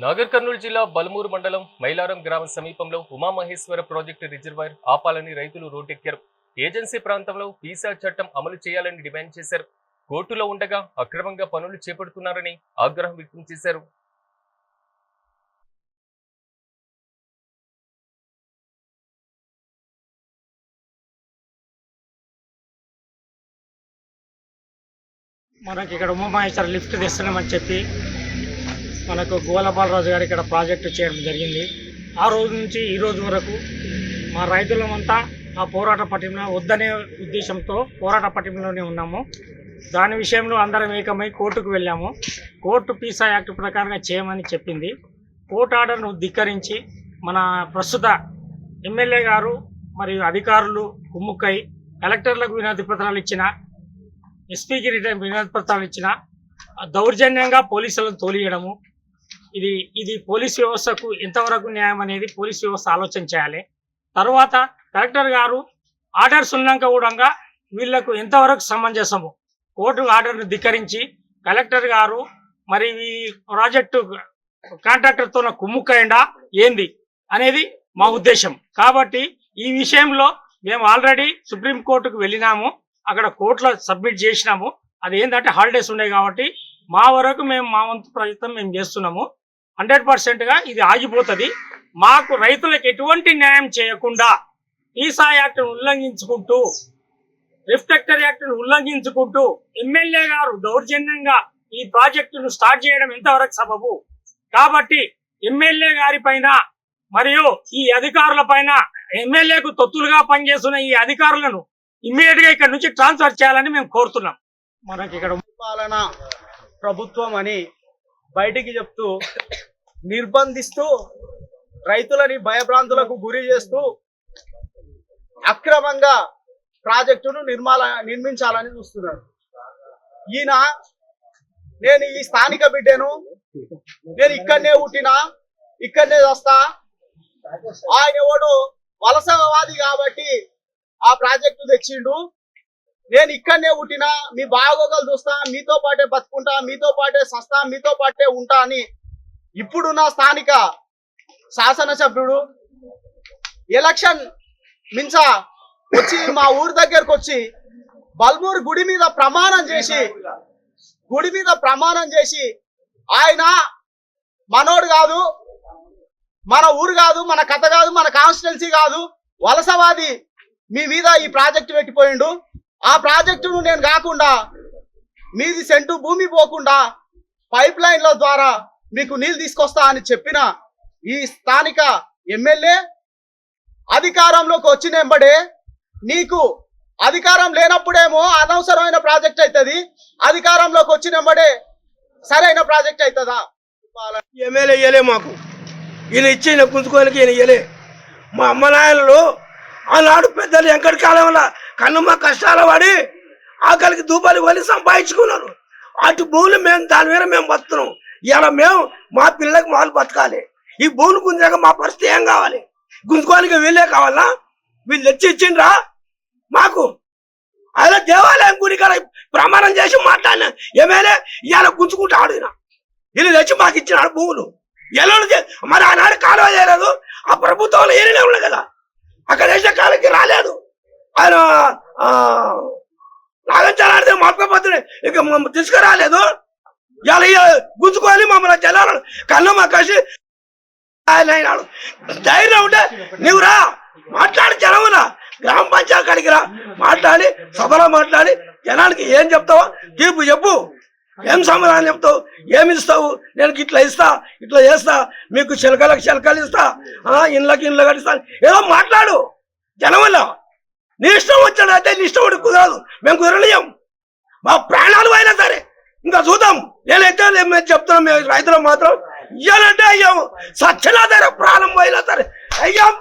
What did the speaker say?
నాగర్ కర్నూలు జిల్లా బలమూరు మండలం మైలారం గ్రామ సమీపంలో ఉమామహేశ్వర ప్రాజెక్టు రిజర్వాయర్ ఆపాలని రైతులు రోడ్డెక్కారు. ఏజెన్సీ ప్రాంతంలో వీసా చట్టం అమలు చేయాలని డిమాండ్ చేశారు. కోర్టులో ఉండగా అక్రమంగా పనులు చేపడుతున్నారని ఆగ్రహం వ్యక్తం చేశారు. మనకి ఇక్కడ ఉమామహేశ్వర లిఫ్ట్ తెస్తున్నామని చెప్పి మనకు గోలబాలరాజు గారు ఇక్కడ ప్రాజెక్టు చేయడం జరిగింది. ఆ రోజు నుంచి ఈ రోజు వరకు మా రైతులమంతా ఆ పోరాట పట్టింలో వద్దనే ఉద్దేశంతో పోరాట పట్టింలోనే ఉన్నాము. దాని విషయంలో అందరం ఏకమై కోర్టుకు వెళ్ళాము. కోర్టు పీసా యాక్ట్ ప్రకారంగా చేయమని చెప్పింది. కోర్టు ఆర్డర్ను ధిక్కరించి మన ప్రస్తుత ఎమ్మెల్యే గారు మరియు అధికారులు కుమ్ముక్కై కలెక్టర్లకు వినతి పత్రాలు ఇచ్చిన ఎస్పీకి రిటర్న్ వినతి పత్రాలు ఇచ్చిన దౌర్జన్యంగా పోలీసులను తోలియడము ఇది ఇది పోలీస్ వ్యవస్థకు ఎంతవరకు న్యాయం అనేది పోలీస్ వ్యవస్థ ఆలోచన చేయాలి. తర్వాత కలెక్టర్ గారు ఆర్డర్స్ ఉన్నాక కూడా వీళ్ళకు ఎంతవరకు సమంజసము? కోర్టు ఆర్డర్ను ధిక్కరించి కలెక్టర్ గారు మరి ఈ ప్రాజెక్టు కాంట్రాక్టర్తో కుమ్ముక్కైండా ఏంది? అనేది మా ఉద్దేశం. కాబట్టి ఈ విషయంలో మేము ఆల్రెడీ సుప్రీం కోర్టుకు వెళ్ళినాము. అక్కడ కోర్టులో సబ్మిట్ చేసినాము. అది ఏంటంటే హాలిడేస్ ఉన్నాయి కాబట్టి మా వరకు మేము మా వంతు ప్రయత్నం మేము చేస్తున్నాము. హండ్రెడ్ పర్సెంట్గా ఇది ఆగిపోతుంది. మాకు రైతులకు ఎటువంటి న్యాయం చేయకుండా ఈసా యాక్ట్ను ఉల్లంఘించుకుంటూ రిఫ్లెక్టర్ యాక్ట్ను ఉల్లంఘించుకుంటూ ఎమ్మెల్యే గారు దౌర్జన్యంగా ఈ ప్రాజెక్టును స్టార్ట్ చేయడం ఎంతవరకు సబబు? కాబట్టి ఎమ్మెల్యే గారి పైన మరియు ఈ అధికారుల పైన ఎమ్మెల్యేకు తొత్తులుగా పనిచేస్తున్న ఈ అధికారులను ఇమ్మీడియట్గా ఇక్కడ నుంచి ట్రాన్స్ఫర్ చేయాలని మేము కోరుతున్నాం. మనకి ఇక్కడ పాలన ప్రభుత్వం అని బయటికి చెప్తూ నిర్బంధిస్తూ రైతులని భయభ్రాంతులకు గురి చేస్తూ అక్రమంగా ప్రాజెక్టును నిర్మాల నిర్మించాలని చూస్తున్నారు. ఈయన నేను ఈ స్థానిక బిడ్డను నేను ఇక్కడనే పుట్టినా ఇక్కడనే వస్తా ఆయన ఎవడు వలసవాది కాబట్టి ఆ ప్రాజెక్టు తెచ్చిండు. నేను ఇక్కడనే పుట్టినా మీ బాగోగలు చూస్తా మీతో పాటే బతుకుంటా మీతో పాటే సస్తా మీతో పాటే ఉంటా అని ఇప్పుడున్న స్థానిక శాసనసభ్యుడు ఎలక్షన్ మించ వచ్చి మా ఊరి దగ్గరకు వచ్చి బల్మూరు గుడి మీద ప్రమాణం చేసి గుడి మీద ప్రమాణం చేసి ఆయన మనోడు కాదు మన ఊరు కాదు మన కథ కాదు మన కాన్స్టిట్యున్సీ కాదు వలసవాది మీ మీద ఈ ప్రాజెక్టు పెట్టిపోయిండు. ఆ ప్రాజెక్టును నేను కాకుండా మీది సెంటు భూమి పోకుండా పైప్ లైన్ల ద్వారా మీకు నీళ్ళు తీసుకొస్తా అని చెప్పిన ఈ స్థానిక ఎమ్మెల్యే అధికారంలోకి వచ్చిన వెంబడే నీకు అధికారం లేనప్పుడేమో అనవసరమైన ప్రాజెక్ట్ అవుతుంది అధికారంలోకి వచ్చిన వెంబడే సరైన ప్రాజెక్ట్ అవుతుందా ఎమ్మెల్యే ఇయ్యలే మాకు. ఈయన ఇచ్చి ఈయన గుంజుకోనికి ఈయన ఇయ్యలే. మా అమ్మ నాయనలు ఆనాడు పెద్దలు వెంకటి కాలంలో కనుమ కష్టాల పడి ఆకలికి దూపాలు కొని సంపాదించుకున్నారు. అటు భూములు మేము దాని మీద మేము బతున్నాం ఇలా మేము మా పిల్లలకు మాలు బతకాలి. ఈ భూములు గుంజాక మా పరిస్థితి ఏం కావాలి? గుంజుకోనికి వీళ్ళే కావాలా? వీళ్ళు తెచ్చి ఇచ్చిండ్రా? మాకు. అదే దేవాలయం గుడి కాడ ప్రమాణం చేసి మాట్లాడినా ఏమైనా ఇవాళ గుంజుకుంటాడు ఆడినా? వీళ్ళు తెచ్చి మాకు ఇచ్చినాడు భూములు. ఎలా మరి ఆనాడు కాలువ చేయలేదు. ఆ ప్రభుత్వంలో ఏరినే ఉన్నాయి కదా. అక్కడ వేసే కాలకి రాలేదు. ఆయన నాగంచాలంటే మాపకపోతే ఇక మమ్మల్ని తీసుకురాలేదు. ఇలా గుంజుకోవాలి మమ్మల్ని మమ్మల్ని కళ్ళు మా కసి ఆయన ధైర్యం ఉంటే నువ్వు రా. మాట్లాడి జనమునా. గ్రామ పంచాయతీ కాడికి రా. మాట్లాడి సభలో మాట్లాడి జనానికి ఏం చెప్తావో తీర్పు చెప్పు. ఏం సమాధానం చెప్తావు? ఏమి ఇస్తావు? నేను ఇట్లా ఇస్తా ఇట్లా చేస్తా. మీకు చిలకలకు చిలకలు ఇస్తా. ఆ ఇండ్లు కట్టిస్తా. ఏదో మాట్లాడు జనమల్ల నీ ఇష్టం వచ్చాడు అయితే నీ ఇష్టం కుదరదు. మేము కుదరలేం మా ప్రాణాలు అయినా సరే. ఇంకా చూద్దాం. నేనైతే మేము చెప్తున్నాం మేము రైతులు మాత్రం. ఇయ్యాలంటే అయ్యాము. సత్యనాథ ప్రాణం అయినా సరే. అయ్యాం.